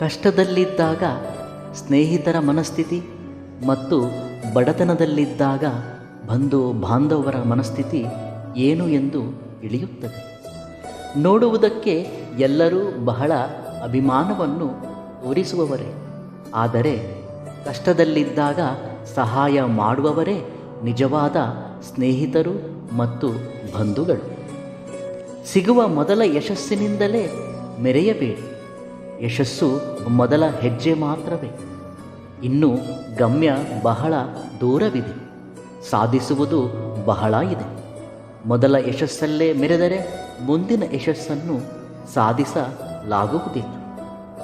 ಕಷ್ಟದಲ್ಲಿದ್ದಾಗ ಸ್ನೇಹಿತರ ಮನಸ್ಥಿತಿ ಮತ್ತು ಬಡತನದಲ್ಲಿದ್ದಾಗ ಬಂಧು ಬಾಂಧವರ ಮನಸ್ಥಿತಿ ಏನು ಎಂದು ತಿಳಿಯುತ್ತದೆ. ನೋಡುವುದಕ್ಕೆ ಎಲ್ಲರೂ ಬಹಳ ಅಭಿಮಾನವನ್ನು ತೋರಿಸುವವರೇ. ಆದರೆ ಕಷ್ಟದಲ್ಲಿದ್ದಾಗ ಸಹಾಯ ಮಾಡುವವರೇ ನಿಜವಾದ ಸ್ನೇಹಿತರು ಮತ್ತು ಬಂಧುಗಳು. ಸಿಗುವ ಮೊದಲ ಯಶಸ್ಸಿನಿಂದಲೇ ಮೆರೆಯಬೇಡಿ. ಯಶಸ್ಸು ಮೊದಲ ಹೆಜ್ಜೆ ಮಾತ್ರವೇ. ಇನ್ನು ಗಮ್ಯ ಬಹಳ ದೂರವಿದೆ. ಸಾಧಿಸುವುದು ಬಹಳ ಇದೆ. ಮೊದಲ ಯಶಸ್ಸಲ್ಲೇ ಮೆರೆದರೆ ಮುಂದಿನ ಯಶಸ್ಸನ್ನು ಸಾಧಿಸಲಾಗುವುದಿಲ್ಲ.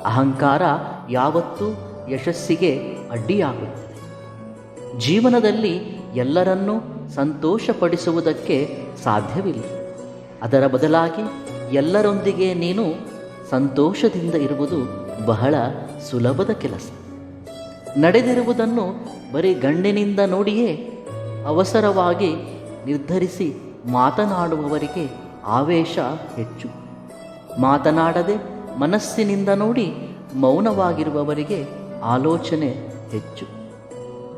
ಅಹಂಕಾರ ಯಾವತ್ತೂ ಯಶಸ್ಸಿಗೆ ಅಡ್ಡಿಯಾಗುತ್ತದೆ. ಜೀವನದಲ್ಲಿ ಎಲ್ಲರನ್ನೂ ಸಂತೋಷಪಡಿಸುವುದಕ್ಕೆ ಸಾಧ್ಯವಿಲ್ಲ. ಅದರ ಬದಲಾಗಿ ಎಲ್ಲರೊಂದಿಗೆ ನೀನು ಸಂತೋಷದಿಂದ ಇರುವುದು ಬಹಳ ಸುಲಭದ ಕೆಲಸ. ನಡೆದಿರುವುದನ್ನು ಬರೀ ಗಂಡಿನಿಂದ ನೋಡಿಯೇ ಅವಸರವಾಗಿ ನಿರ್ಧರಿಸಿ ಮಾತನಾಡುವವರಿಗೆ ಆವೇಶ ಹೆಚ್ಚು. ಮಾತನಾಡದೆ ಮನಸ್ಸಿನಿಂದ ನೋಡಿ ಮೌನವಾಗಿರುವವರಿಗೆ ಆಲೋಚನೆ ಹೆಚ್ಚು.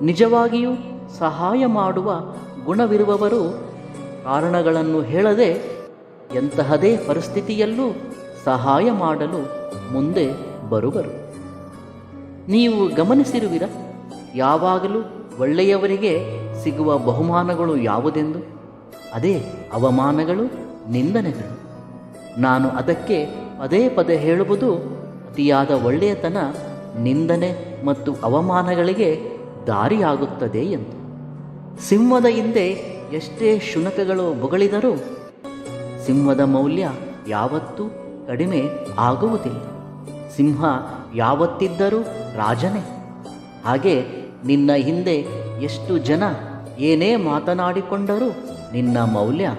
ನಿಜವಾಗಿಯೂ ಸಹಾಯ ಮಾಡುವ ಗುಣವಿರುವವರು ಕಾರಣಗಳನ್ನು ಹೇಳದೆ ಎಂತಹದೇ ಪರಿಸ್ಥಿತಿಯಲ್ಲೂ ಸಹಾಯ ಮಾಡಲು ಮುಂದೆ ಬರುವರು. ನೀವು ಗಮನಿಸಿರುವಿರ? ಯಾವಾಗಲೂ ಒಳ್ಳೆಯವರಿಗೆ ಸಿಗುವ ಬಹುಮಾನಗಳು ಯಾವುದೆಂದು? ಅದೇ ಅವಮಾನಗಳು, ನಿಂದನೆಗಳು. ನಾನು ಅದಕ್ಕೆ ಪದೇ ಪದೇ ಹೇಳುವುದು ಅತಿಯಾದ ಒಳ್ಳೆಯತನ, ನಿಂದನೆ ಮತ್ತು ಅವಮಾನಗಳಿಗೆ ದಾರಿಯಾಗುತ್ತದೆ ಎಂದು. ಸಿಂಹದ ಹಿಂದೆ ಎಷ್ಟೇ ಶುನಕಗಳು ಬೊಗಳಿದರೂ ಸಿಂಹದ ಮೌಲ್ಯ ಯಾವತ್ತೂ ಕಡಿಮೆ ಆಗುವುದಿಲ್ಲ. ಸಿಂಹ ಯಾವತ್ತಿದ್ದರೂ ರಾಜನೇ. ಹಾಗೆ ನಿನ್ನ ಹಿಂದೆ ಎಷ್ಟು ಜನ ಏನೇ ಮಾತನಾಡಿಕೊಂಡರೂ ನಿನ್ನ ಮೌಲ್ಯ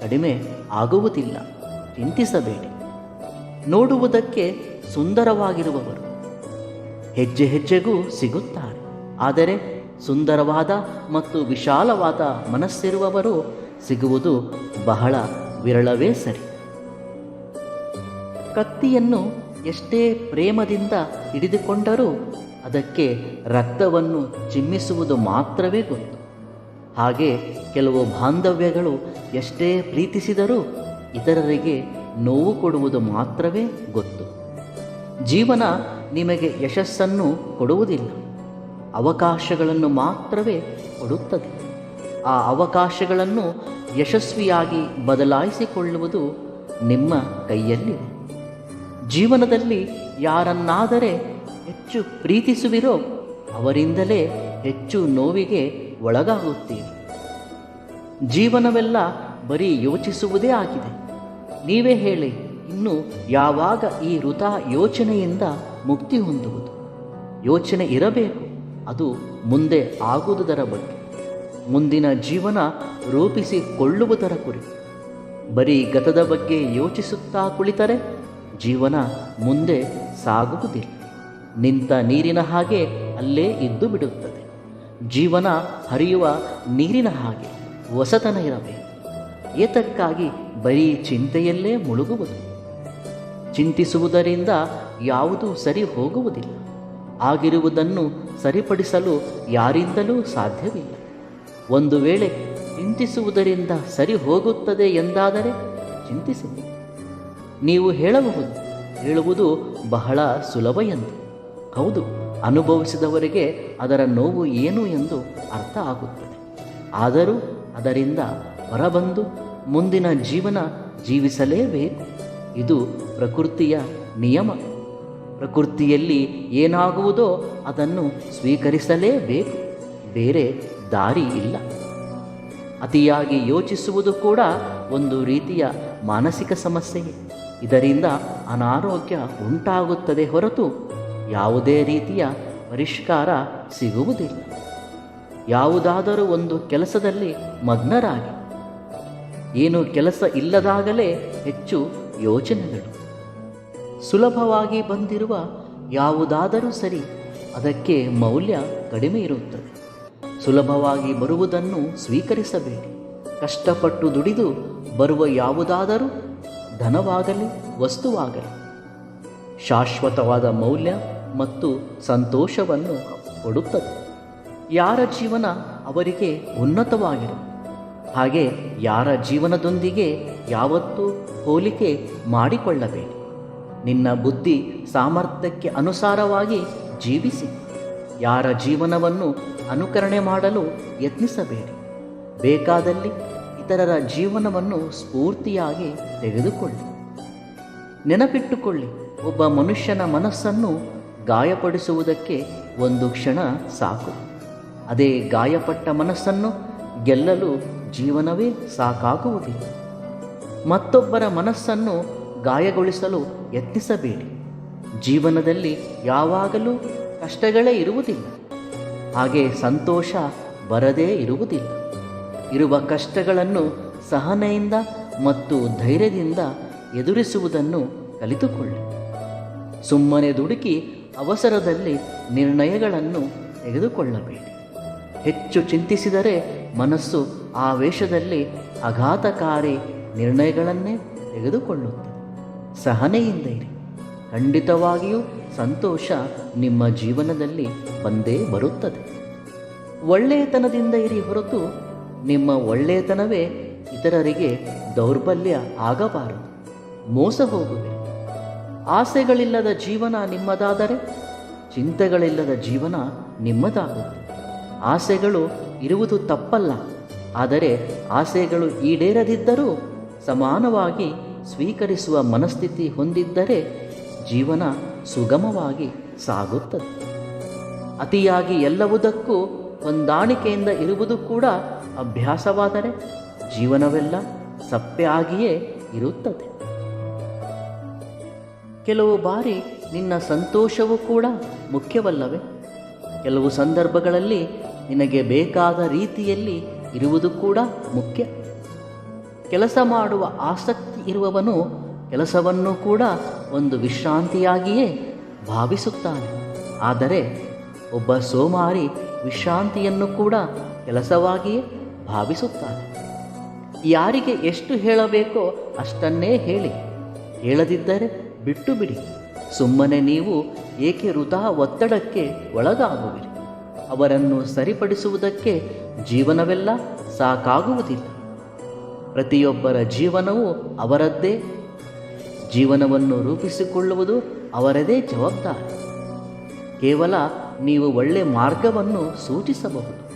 ಕಡಿಮೆ ಆಗುವುದಿಲ್ಲ. ಚಿಂತಿಸಬೇಡಿ. ನೋಡುವುದಕ್ಕೆ ಸುಂದರವಾಗಿರುವವರು ಹೆಜ್ಜೆ ಹೆಜ್ಜೆಗೂ ಸಿಗುತ್ತಾರೆ. ಆದರೆ ಸುಂದರವಾದ ಮತ್ತು ವಿಶಾಲವಾದ ಮನಸ್ಸಿರುವವರು ಸಿಗುವುದು ಬಹಳ ವಿರಳವೇ ಸರಿ. ಕತ್ತಿಯನ್ನು ಎಷ್ಟೇ ಪ್ರೇಮದಿಂದ ಹಿಡಿದುಕೊಂಡರೂ ಅದಕ್ಕೆ ರಕ್ತವನ್ನು ಚಿಮ್ಮಿಸುವುದು ಮಾತ್ರವೇ ಗೊತ್ತು. ಹಾಗೆ ಕೆಲವು ಬಾಂಧವ್ಯಗಳು ಎಷ್ಟೇ ಪ್ರೀತಿಸಿದರೂ ಇತರರಿಗೆ ನೋವು ಕೊಡುವುದು ಮಾತ್ರವೇ ಗೊತ್ತು. ಜೀವನ ನಿಮಗೆ ಯಶಸ್ಸನ್ನು ಕೊಡುವುದಿಲ್ಲ. ಅವಕಾಶಗಳನ್ನು ಮಾತ್ರವೇ ಕೊಡುತ್ತದೆ. ಆ ಅವಕಾಶಗಳನ್ನು ಯಶಸ್ವಿಯಾಗಿ ಬದಲಾಯಿಸಿಕೊಳ್ಳುವುದು ನಿಮ್ಮ ಕೈಯಲ್ಲಿದೆ. ಜೀವನದಲ್ಲಿ ಯಾರನ್ನಾದರೆ ಹೆಚ್ಚು ಪ್ರೀತಿಸುವಿರೋ ಅವರಿಂದಲೇ ಹೆಚ್ಚು ನೋವಿಗೆ ಒಳಗಾಗುತ್ತೀರಿ. ಜೀವನವೆಲ್ಲ ಬರೀ ಯೋಚಿಸುವುದೇ ಆಗಿದೆ. ನೀವೇ ಹೇಳಿ, ಇನ್ನು ಯಾವಾಗ ಈ ವೃಥಾ ಯೋಚನೆಯಿಂದ ಮುಕ್ತಿ ಹೊಂದುವುದು? ಯೋಚನೆ ಇರಬೇಕು, ಅದು ಮುಂದೆ ಆಗುವುದರ ಬಗ್ಗೆ. ಮುಂದಿನ ಜೀವನ ರೂಪಿಸಿಕೊಳ್ಳುವುದರ ಕುರಿತು. ಬರೀ ಗತದ ಬಗ್ಗೆ ಯೋಚಿಸುತ್ತಾ ಕುಳಿತರೆ ಜೀವನ ಮುಂದೆ ಸಾಗುವುದಿಲ್ಲ. ನಿಂತ ನೀರಿನ ಹಾಗೆ ಅಲ್ಲೇ ಇದ್ದು ಬಿಡುತ್ತದೆ. ಜೀವನ ಹರಿಯುವ ನೀರಿನ ಹಾಗೆ ಹೊಸತನ ಇರಬೇಕು. ಏತಕ್ಕಾಗಿ ಬರೀ ಚಿಂತೆಯಲ್ಲೇ ಮುಳುಗುವುದು? ಚಿಂತಿಸುವುದರಿಂದ ಯಾವುದೂ ಸರಿ ಹೋಗುವುದಿಲ್ಲ. ಆಗಿರುವುದನ್ನು ಸರಿಪಡಿಸಲು ಯಾರಿಂದಲೂ ಸಾಧ್ಯವಿಲ್ಲ. ಒಂದು ವೇಳೆ ಚಿಂತಿಸುವುದರಿಂದ ಸರಿ ಹೋಗುತ್ತದೆ ಎಂದಾದರೆ ಚಿಂತಿಸಿ ನೀವು ಹೇಳಬಹುದು. ಹೇಳುವುದು ಬಹಳ ಸುಲಭ ಎಂದು. ಹೌದು, ಅನುಭವಿಸಿದವರಿಗೆ ಅದರ ನೋವು ಏನು ಎಂದು ಅರ್ಥ ಆಗುತ್ತದೆ. ಆದರೂ ಅದರಿಂದ ಹೊರಬಂದು ಮುಂದಿನ ಜೀವನ ಜೀವಿಸಲೇಬೇಕು. ಇದು ಪ್ರಕೃತಿಯ ನಿಯಮ. ಪ್ರಕೃತಿಯಲ್ಲಿ ಏನಾಗುವುದೋ ಅದನ್ನು ಸ್ವೀಕರಿಸಲೇಬೇಕು. ಬೇರೆ ದಾರಿ ಇಲ್ಲ. ಅತಿಯಾಗಿ ಯೋಚಿಸುವುದು ಕೂಡ ಒಂದು ರೀತಿಯ ಮಾನಸಿಕ ಸಮಸ್ಯೆಯೇ. ಇದರಿಂದ ಅನಾರೋಗ್ಯ ಉಂಟಾಗುತ್ತದೆ ಹೊರತು ಯಾವುದೇ ರೀತಿಯ ಪರಿಷ್ಕಾರ ಸಿಗುವುದಿಲ್ಲ. ಯಾವುದಾದರೂ ಒಂದು ಕೆಲಸದಲ್ಲಿ ಮಗ್ನರಾಗಿ. ಏನು ಕೆಲಸ ಇಲ್ಲದಾಗಲೇ ಹೆಚ್ಚು ಯೋಚನೆಗಳು. ಸುಲಭವಾಗಿ ಬಂದಿರುವ ಯಾವುದಾದರೂ ಸರಿ ಅದಕ್ಕೆ ಮೌಲ್ಯ ಕಡಿಮೆ ಇರುತ್ತದೆ. ಸುಲಭವಾಗಿ ಬರುವುದನ್ನು ಸ್ವೀಕರಿಸಬೇಡಿ. ಕಷ್ಟಪಟ್ಟು ದುಡಿದು ಬರುವ ಯಾವುದಾದರೂ ಧನವಾಗಲಿ, ವಸ್ತುವಾಗಲಿ. ಶಾಶ್ವತವಾದ ಮೌಲ್ಯ ಮತ್ತು ಸಂತೋಷವನ್ನು ಕೊಡುತ್ತದೆ. ಯಾರ ಜೀವನ ಅವರಿಗೆ ಉನ್ನತವಾಗಿರು. ಹಾಗೆ ಯಾರ ಜೀವನದೊಂದಿಗೆ ಯಾವತ್ತೂ ಹೋಲಿಕೆ ಮಾಡಿಕೊಳ್ಳಬೇಡಿ. ನಿನ್ನ ಬುದ್ಧಿ ಸಾಮರ್ಥ್ಯಕ್ಕೆ ಅನುಸಾರವಾಗಿ ಜೀವಿಸಿ. ಯಾರ ಜೀವನವನ್ನು ಅನುಕರಣೆ ಮಾಡಲು ಯತ್ನಿಸಬೇಡಿ. ಬೇಕಾದಲ್ಲಿ ಇತರರ ಜೀವನವನ್ನು ಸ್ಫೂರ್ತಿಯಾಗಿ ತೆಗೆದುಕೊಳ್ಳಿ. ನೆನಪಿಟ್ಟುಕೊಳ್ಳಿ, ಒಬ್ಬ ಮನುಷ್ಯನ ಮನಸ್ಸನ್ನು ಗಾಯಪಡಿಸುವುದಕ್ಕೆ ಒಂದು ಕ್ಷಣ ಸಾಕು. ಅದೇ ಗಾಯಪಟ್ಟ ಮನಸ್ಸನ್ನು ಗೆಲ್ಲಲು ಜೀವನವೇ ಸಾಕಾಗುವುದಿಲ್ಲ. ಮತ್ತೊಬ್ಬರ ಮನಸ್ಸನ್ನು ಗಾಯಗೊಳಿಸಲು ಯತ್ನಿಸಬೇಡಿ. ಜೀವನದಲ್ಲಿ ಯಾವಾಗಲೂ ಕಷ್ಟಗಳೇ ಇರುವುದಿಲ್ಲ. ಹಾಗೆ ಸಂತೋಷ ಬರದೇ ಇರುವುದಿಲ್ಲ. ಇರುವ ಕಷ್ಟಗಳನ್ನು ಸಹನೆಯಿಂದ ಮತ್ತು ಧೈರ್ಯದಿಂದ ಎದುರಿಸುವುದನ್ನು ಕಲಿತುಕೊಳ್ಳಿ. ಸುಮ್ಮನೆ ದುಡುಕಿ ಅವಸರದಲ್ಲಿ ನಿರ್ಣಯಗಳನ್ನು ತೆಗೆದುಕೊಳ್ಳಬೇಡಿ. ಹೆಚ್ಚು ಚಿಂತಿಸಿದರೆ ಮನಸ್ಸು ಆವೇಶದಲ್ಲಿ ಆಘಾತಕಾರಿ ನಿರ್ಣಯಗಳನ್ನೇ ತೆಗೆದುಕೊಳ್ಳುತ್ತದೆ ಸಹನೆಯಿಂದ ಇರಿ. ಖಂಡಿತವಾಗಿಯೂ ಸಂತೋಷ ನಿಮ್ಮ ಜೀವನದಲ್ಲಿ ಬಂದೇ ಬರುತ್ತದೆ. ಒಳ್ಳೆಯತನದಿಂದ ಇರಿ ಹೊರತು ನಿಮ್ಮ ಒಳ್ಳೆಯತನವೇ ಇತರರಿಗೆ ದೌರ್ಬಲ್ಯ ಆಗಬಾರದು. ಮೋಸ ಹೋಗುವೆ ಆಸೆಗಳಿಲ್ಲದ ಜೀವನ ನಿಮ್ಮದಾದರೆ ಚಿಂತೆಗಳಿಲ್ಲದ ಜೀವನ ನಿಮ್ಮದಾಗುತ್ತೆ. ಆಸೆಗಳು ಇರುವುದು ತಪ್ಪಲ್ಲ, ಆದರೆ ಆಸೆಗಳು ಈಡೇರದಿದ್ದರೂ ಸಮಾನವಾಗಿ ಸ್ವೀಕರಿಸುವ ಮನಸ್ಥಿತಿ ಹೊಂದಿದ್ದರೆ ಜೀವನ ಸುಗಮವಾಗಿ ಸಾಗುತ್ತದೆ. ಅತಿಯಾಗಿ ಎಲ್ಲವುದಕ್ಕೂ ಹೊಂದಾಣಿಕೆಯಿಂದ ಇರುವುದು ಕೂಡ ಅಭ್ಯಾಸವಾದರೆ ಜೀವನವೆಲ್ಲ ಸಪ್ಪೆ ಆಗಿಯೇ ಇರುತ್ತದೆ. ಕೆಲವು ಬಾರಿ ನಿನ್ನ ಸಂತೋಷವೂ ಕೂಡ ಮುಖ್ಯವಲ್ಲವೇ? ಕೆಲವು ಸಂದರ್ಭಗಳಲ್ಲಿ ನಿನಗೆ ಬೇಕಾದ ರೀತಿಯಲ್ಲಿ ಇರುವುದು ಕೂಡ ಮುಖ್ಯ. ಕೆಲಸ ಮಾಡುವ ಆಸಕ್ತಿ ಇರುವವನು ಕೆಲಸವನ್ನು ಕೂಡ ಒಂದು ವಿಶ್ರಾಂತಿಯಾಗಿಯೇ ಭಾವಿಸುತ್ತಾನೆ. ಆದರೆ ಒಬ್ಬ ಸೋಮಾರಿ ವಿಶ್ರಾಂತಿಯನ್ನು ಕೂಡ ಕೆಲಸವಾಗಿಯೇ ಭಾವಿಸುತ್ತಾನೆ. ಯಾರಿಗೆ ಎಷ್ಟು ಹೇಳಬೇಕೋ ಅಷ್ಟನ್ನೇ ಹೇಳಿ. ಹೇಳದಿದ್ದರೆ ಬಿಟ್ಟು ಬಿಡಿ ಸುಮ್ಮನೆ ನೀವು ಏಕೆ ವೃಥಾ ಒತ್ತಡಕ್ಕೆ ಒಳಗಾಗುವಿರಿ? ಅವರನ್ನು ಸರಿಪಡಿಸುವುದಕ್ಕೆ ಜೀವನವೆಲ್ಲ ಸಾಕಾಗುವುದಿಲ್ಲ. ಪ್ರತಿಯೊಬ್ಬರ ಜೀವನವೂ ಅವರದ್ದೇ ಜೀವನವನ್ನು ರೂಪಿಸಿಕೊಳ್ಳುವುದು ಅವರದೇ ಜವಾಬ್ದಾರಿ. ಕೇವಲ ನೀವು ಒಳ್ಳೆ ಮಾರ್ಗವನ್ನು ಸೂಚಿಸಬಹುದು.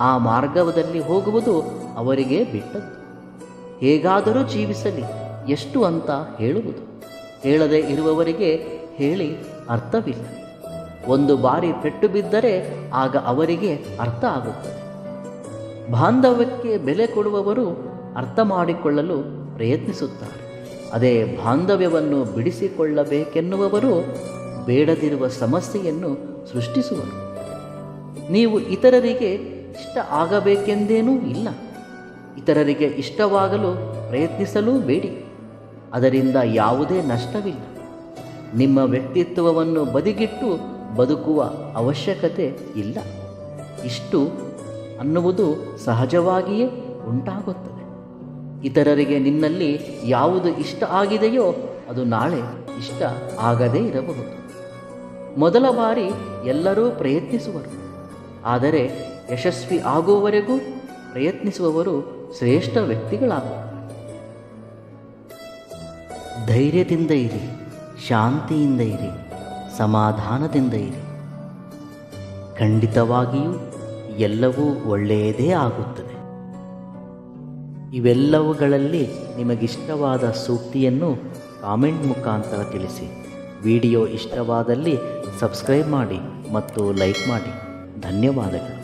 ಆ ಮಾರ್ಗದಲ್ಲಿ ಹೋಗುವುದು ಅವರಿಗೆ ಬಿಟ್ಟದ್ದು. ಹೇಗಾದರೂ ಜೀವಿಸಲಿ, ಎಷ್ಟು ಅಂತ ಹೇಳುವುದು. ಹೇಳದೆ ಇರುವವರಿಗೆ ಹೇಳಿ ಅರ್ಥವಿಲ್ಲ. ಒಂದು ಬಾರಿ ಪೆಟ್ಟು ಬಿದ್ದರೆ ಆಗ ಅವರಿಗೆ ಅರ್ಥ ಆಗುತ್ತದೆ. ಬಾಂಧವ್ಯಕ್ಕೆ ಬೆಲೆ ಕೊಡುವವರು ಅರ್ಥ ಮಾಡಿಕೊಳ್ಳಲು ಪ್ರಯತ್ನಿಸುತ್ತಾರೆ. ಅದೇ ಬಾಂಧವ್ಯವನ್ನು ಬಿಡಿಸಿಕೊಳ್ಳಬೇಕೆನ್ನುವವರು ಬೇಡದಿರುವ ಸಮಸ್ಯೆಯನ್ನು ಸೃಷ್ಟಿಸುವರು. ನೀವು ಇತರರಿಗೆ ಇಷ್ಟ ಆಗಬೇಕೆಂದೇನೂ ಇಲ್ಲ. ಇತರರಿಗೆ ಇಷ್ಟವಾಗಲು ಪ್ರಯತ್ನಿಸಲೂ ಬೇಡಿ. ಅದರಿಂದ ಯಾವುದೇ ನಷ್ಟವಿಲ್ಲ. ನಿಮ್ಮ ವ್ಯಕ್ತಿತ್ವವನ್ನು ಬದಿಗಿಟ್ಟು ಬದುಕುವ ಅವಶ್ಯಕತೆ ಇಲ್ಲ. ಇಷ್ಟು ಅನ್ನುವುದು ಸಹಜವಾಗಿಯೇ ಉಂಟಾಗುತ್ತದೆ. ಇತರರಿಗೆ ನಿನ್ನಲ್ಲಿ ಯಾವುದು ಇಷ್ಟ ಆಗಿದೆಯೋ ಅದು ನಾಳೆ ಇಷ್ಟ ಆಗದೇ ಇರಬಹುದು. ಮೊದಲ ಬಾರಿ ಎಲ್ಲರೂ ಪ್ರಯತ್ನಿಸುವರು. ಆದರೆ ಯಶಸ್ವಿ ಆಗುವವರೆಗೂ ಪ್ರಯತ್ನಿಸುವವರು ಶ್ರೇಷ್ಠ ವ್ಯಕ್ತಿಗಳಾಗುತ್ತಾರೆ ಧೈರ್ಯದಿಂದ ಇರಿ, ಶಾಂತಿಯಿಂದ ಇರಿ, ಸಮಾಧಾನದಿಂದ ಇರಿ. ಖಂಡಿತವಾಗಿಯೂ ಎಲ್ಲವೂ ಒಳ್ಳೆಯದೇ ಆಗುತ್ತದೆ ಇವೆಲ್ಲವುಗಳಲ್ಲಿ ನಿಮಗಿಷ್ಟವಾದ ಸೂಕ್ತಿಯನ್ನು ಕಾಮೆಂಟ್ ಮುಖಾಂತರ ತಿಳಿಸಿ. ವಿಡಿಯೋ ಇಷ್ಟವಾದಲ್ಲಿ ಸಬ್ಸ್ಕ್ರೈಬ್ ಮಾಡಿ ಮತ್ತು ಲೈಕ್ ಮಾಡಿ. ಧನ್ಯವಾದಗಳು.